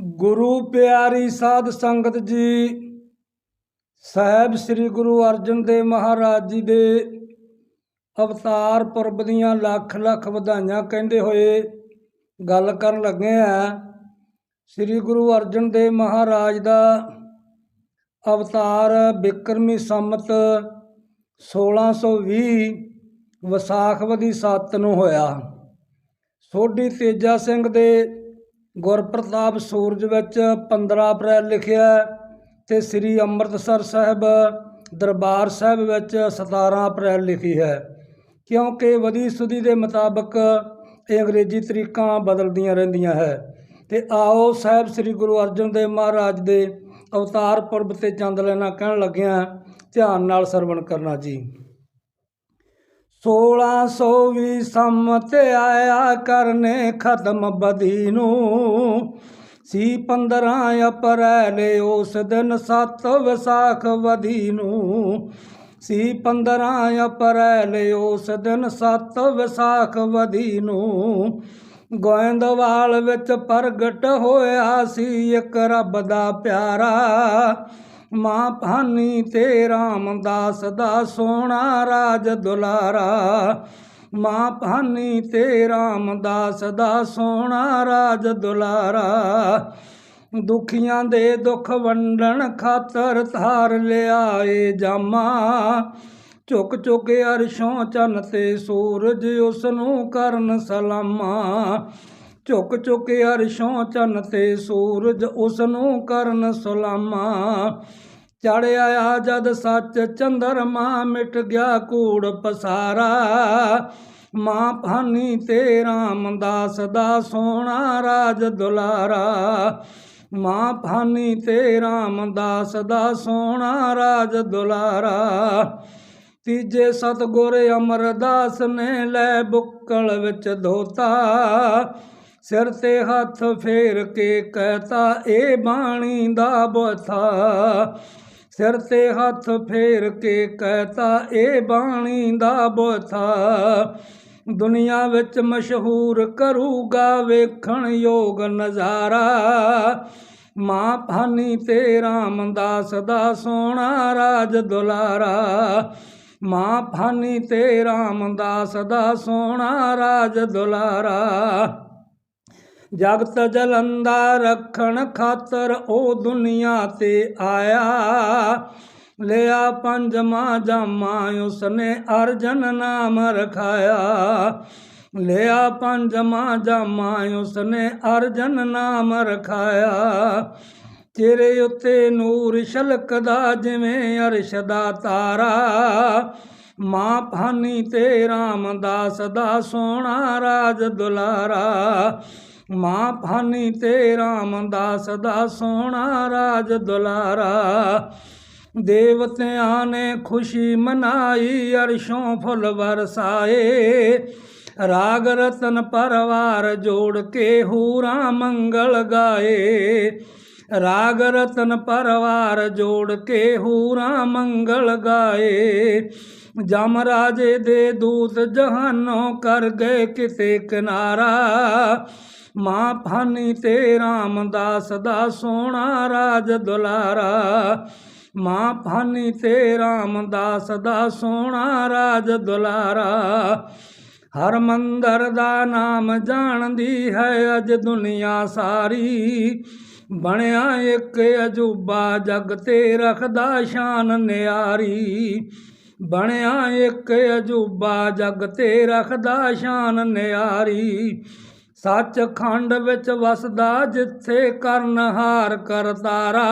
ਗੁਰੂ ਪਿਆਰੀ ਸਾਧ ਸੰਗਤ ਜੀ, ਸਾਹਿਬ ਸ੍ਰੀ ਗੁਰੂ ਅਰਜਨ ਦੇਵ ਮਹਾਰਾਜ ਜੀ ਦੇ ਅਵਤਾਰ ਪੁਰਬ ਦੀਆਂ ਲੱਖ ਲੱਖ ਵਧਾਈਆਂ ਕਹਿੰਦੇ ਹੋਏ ਗੱਲ ਕਰਨ ਲੱਗੇ ਆ। ਸ੍ਰੀ ਗੁਰੂ ਅਰਜਨ ਦੇਵ ਮਹਾਰਾਜ ਦਾ ਅਵਤਾਰ ਬਿਕਰਮੀ ਸੰਮਤ 1620 ਵਿਸਾਖਵਦੀ ਸੱਤ ਨੂੰ ਹੋਇਆ। ਸੋਢੀ ਤੇਜਾ ਸਿੰਘ ਦੇ ਗੁਰਪ੍ਰਤਾਪ ਸੂਰਜ ਵਿੱਚ 15 ਅਪ੍ਰੈਲ ਲਿਖਿਆ ਤੇ ਸ੍ਰੀ ਅੰਮ੍ਰਿਤਸਰ ਸਾਹਿਬ ਦਰਬਾਰ ਸਾਹਿਬ ਵਿੱਚ 17 ਅਪ੍ਰੈਲ ਲਿਖੀ ਹੈ। ਕਿਉਂਕਿ ਵਧੀ ਸੁਦੀ ਦੇ ਮੁਤਾਬਕ ਇਹ ਅੰਗਰੇਜ਼ੀ ਤਰੀਕਾਂ ਬਦਲਦੀਆਂ ਰਹਿੰਦੀਆਂ ਹੈ। ਤੇ ਆਓ ਸਾਹਿਬ ਸ੍ਰੀ ਗੁਰੂ ਅਰਜਨ ਦੇਵ ਮਹਾਰਾਜ ਦੇ ਅਵਤਾਰ ਪੁਰਬ ਤੇ ਚੰਦ ਲੈਣਾ ਕਹਿਣ ਲੱਗਿਆ ਧਿਆਨ ਨਾਲ ਸਰਵਣ ਕਰਨਾ ਜੀ। 1620 ਸੰਮਤ ਆਇਆ ਕਰਨੇ ਖਤਮ ਬਦੀ ਨੂੰ। ਸੀ 15 ਅਪ੍ਰੈਲ ਉਸ ਦਿਨ ਸੱਤ ਵਿਸਾਖ ਵਦੀ ਨੂੰ। ਸੀ 15 ਅਪ੍ਰੈਲ ਉਸ ਦਿਨ ਸੱਤ ਵਿਸਾਖ ਵਦੀ ਨੂੰ। ਗੋਇੰਦਵਾਲ ਵਿੱਚ ਪ੍ਰਗਟ ਹੋਇਆ ਸੀ ਇੱਕ ਰੱਬ ਦਾ ਪਿਆਰਾ। ਮਾਂ ਭਾਨੀ ਤੇ ਰਾਮਦਾਸ ਦਾ ਸੋਹਣਾ ਰਾਜ ਦੁਲਾਰਾ। ਮਾਂ ਭਾਨੀ ਤੇ ਰਾਮਦਾਸ ਦਾ ਸੋਹਣਾ ਰਾਜ ਦੁਲਾਰਾ। ਦੁਖੀਆਂ ਦੇ ਦੁੱਖ ਵੰਡਣ ਖਾਤਰ ਧਾਰ ਲਿਆਏ ਜਾਮਾ। ਝੁਕ ਝੁਕ ਅਰਸ਼ੋਂ ਚੰਨ ਤੇ ਸੂਰਜ ਉਸ ਨੂੰ ਕਰਨ ਸਲਾਮਾ। ਝੁਕ ਝੁਕ ਅਰਸ਼ੋਂ ਚੰਨ ਤੇ ਸੂਰਜ ਉਸ ਨੂੰ ਕਰਨ ਸਲਾਮਾ। ਚੜਿਆ ਆ ਜਦ ਸੱਚ ਚੰਦਰਮਾ ਮਿਟ ਗਿਆ ਕੂੜ ਪਸਾਰਾ। ਮਾਂ ਭਾਨੀ ਤੇ ਰਾਮਦਾਸ ਦਾ ਸੋਹਣਾ ਰਾਜ ਦੁਲਾਰਾ। ਮਾਂ ਭਾਨੀ ਤੇ ਰਾਮਦਾਸ ਦਾ ਸੋਹਣਾ ਰਾਜ ਦੁਲਾਰਾ। ਤੀਜੇ ਸਤਗੁਰ ਅਮਰਦਾਸ ਨੇ ਲੈ ਬੁੱਕਲ ਵਿੱਚ ਧੋਤਾ। ਸਿਰ ਤੇ ਹੱਥ ਫੇਰ ਕੇ ਕਹਤਾ, ਇਹ ਬਾਣੀ ਦਾ ਬੋਥਾ। ਸਿਰ ਤੇ ਹੱਥ ਫੇਰ ਕੇ ਕਹਤਾ, ਇਹ ਬਾਣੀ ਦਾ ਬੋਥਾ। ਦੁਨੀਆ ਵਿੱਚ ਮਸ਼ਹੂਰ ਕਰੂਗਾ ਵੇਖਣ ਯੋਗ ਨਜ਼ਾਰਾ। ਮਾਂ ਭਾਨੀ ਤੇ ਰਾਮਦਾਸ ਦਾ ਸੋਹਣਾ ਰਾਜ ਦੁਲਾਰਾ। ਮਾਂ ਭਾਨੀ ਤੇ ਰਾਮਦਾਸ ਦਾ ਸੋਹਣਾ ਰਾਜ ਦੁਲਾਰਾ। ਜਗਤ ਜਲੰਦਾ ਰੱਖਣ ਖਾਤਰ ਉਹ ਦੁਨੀਆ ਤੇ ਆਇਆ। ਲਿਆ ਪੰਜਵਾਂ ਜਾਮਾ, ਉਸਨੇ ਅਰਜਨ ਨਾਮ ਰਖਾਇਆ। ਲਿਆ ਪੰਜਵਾਂ ਜਾਮਾ, ਉਸਨੇ ਅਰਜਨ ਨਾਮ ਰਖਾਇਆ। ਤੇਰੇ ਉੱਤੇ ਨੂਰ ਛਲਕਦਾ ਜਿਵੇਂ ਅਰਸ਼ ਦਾ ਤਾਰਾ। ਮਾਂ ਭਾਨੀ ਤੇ ਰਾਮਦਾਸ ਦਾ ਸੋਹਣਾ ਰਾਜ ਦੁਲਾਰਾ। ਮਾਂ ਭਾਨੀ ਤੇ ਰਾਮਦਾਸ ਦਾ ਸੋਹਣਾ ਰਾਜ ਦੁਲਾਰਾ। ਦੇਵਤਿਆਂ ਨੇ ਖੁਸ਼ੀ ਮਨਾਈ, ਅਰਸ਼ੋਂ ਫੁੱਲ ਵਰਸਾਏ। ਰਾਗ ਰਤਨ ਪਰਵਾਰ ਜੋੜ ਕੇ ਹੂਰਾ ਮੰਗਲ ਗਾਏ। ਰਾਗ ਰਤਨ ਪਰਵਾਰ ਜੋੜ ਕੇ ਹੂਰਾ ਮੰਗਲ ਗਾਏ। ਜਮ ਰਾਜੇ ਦੇ ਦੂਤ ਜਹਾਨੋਂ ਕਰ ਗਏ ਕਿਤੇ ਕਿਨਾਰਾ। ਮਾਂ ਭਾਨੀ ਤੇ ਰਾਮਦਾਸ ਦਾ ਸੋਹਣਾ ਰਾਜ ਦੁਲਾਰਾ। ਮਾਂ ਭਾਨੀ ਤੇ ਰਾਮਦਾਸ ਦਾ ਸੋਹਣਾ ਰਾਜ ਦੁਲਾਰਾ। ਹਰ ਮੰਦਰ ਦਾ ਨਾਮ ਜਾਣਦੀ ਹੈ ਅਜ ਦੁਨੀਆ ਸਾਰੀ। ਬਣਿਆ ਇੱਕ ਅਜੂਬਾ ਜਗ ਤੇ ਰਖਦਾ ਸ਼ਾਨ ਨਿਆਰੀ। ਬਣਿਆ ਇੱਕ ਅਜੂਬਾ ਜਗ ਤੇ ਰਖਦਾ ਸ਼ਾਨ ਨਿਆਰੀ। ਸੱਚ ਖੰਡ ਵਿੱਚ ਵਸਦਾ ਜਿੱਥੇ ਕਰਨਹਾਰ ਕਰਤਾਰਾ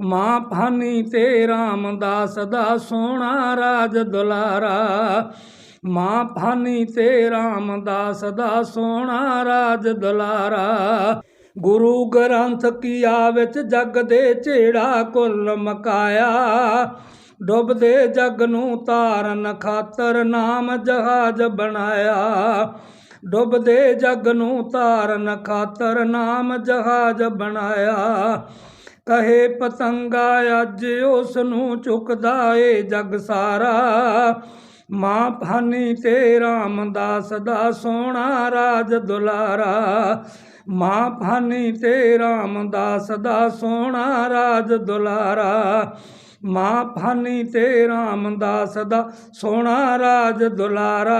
ਮਾਂ ਭਾਨੀ ਤੇ ਰਾਮਦਾਸ ਦਾ ਸੋਹਣਾ ਰਾਜ ਦੁਲਾਰਾ। ਮਾਂ ਭਾਨੀ ਤੇ ਰਾਮਦਾਸ ਦਾ ਸੋਹਣਾ ਰਾਜ ਦੁਲਾਰਾ। ਗੁਰੂ ਗ੍ਰੰਥ ਕੀਆ ਵਿੱਚ ਜਗ ਦੇ ਝੇੜਾ ਕੁੱਲ ਮਕਾਇਆ। ਡੁੱਬਦੇ ਜਗ ਨੂੰ ਤਾਰਨ ਖਾਤਰ ਨਾਮ ਜਹਾਜ਼ ਬਣਾਇਆ। ਡੁੱਬਦੇ ਜਗ ਨੂੰ ਤਾਰਨ ਖਾਤਰ ਨਾਮ ਜਹਾਜ਼ ਬਣਾਇਆ। ਕਹੇ ਪਤੰਗਾ, ਅੱਜ ਉਸ ਨੂੰ ਚੁੱਕਦਾ ਏ ਜਗ ਸਾਰਾ। ਮਾਂ ਭਾਨੀ ਤੇ ਰਾਮਦਾਸ ਦਾ ਸੋਹਣਾ ਰਾਜ ਦੁਲਾਰਾ। ਮਾਂ ਭਾਨੀ ਤੇ ਰਾਮਦਾਸ ਦਾ ਸੋਹਣਾ ਰਾਜ ਦੁਲਾਰਾ। ਮਾਂ ਭਾਨੀ ਤੇ ਰਾਮਦਾਸ ਦਾ ਸੋਹਣਾ ਰਾਜ ਦੁਲਾਰਾ।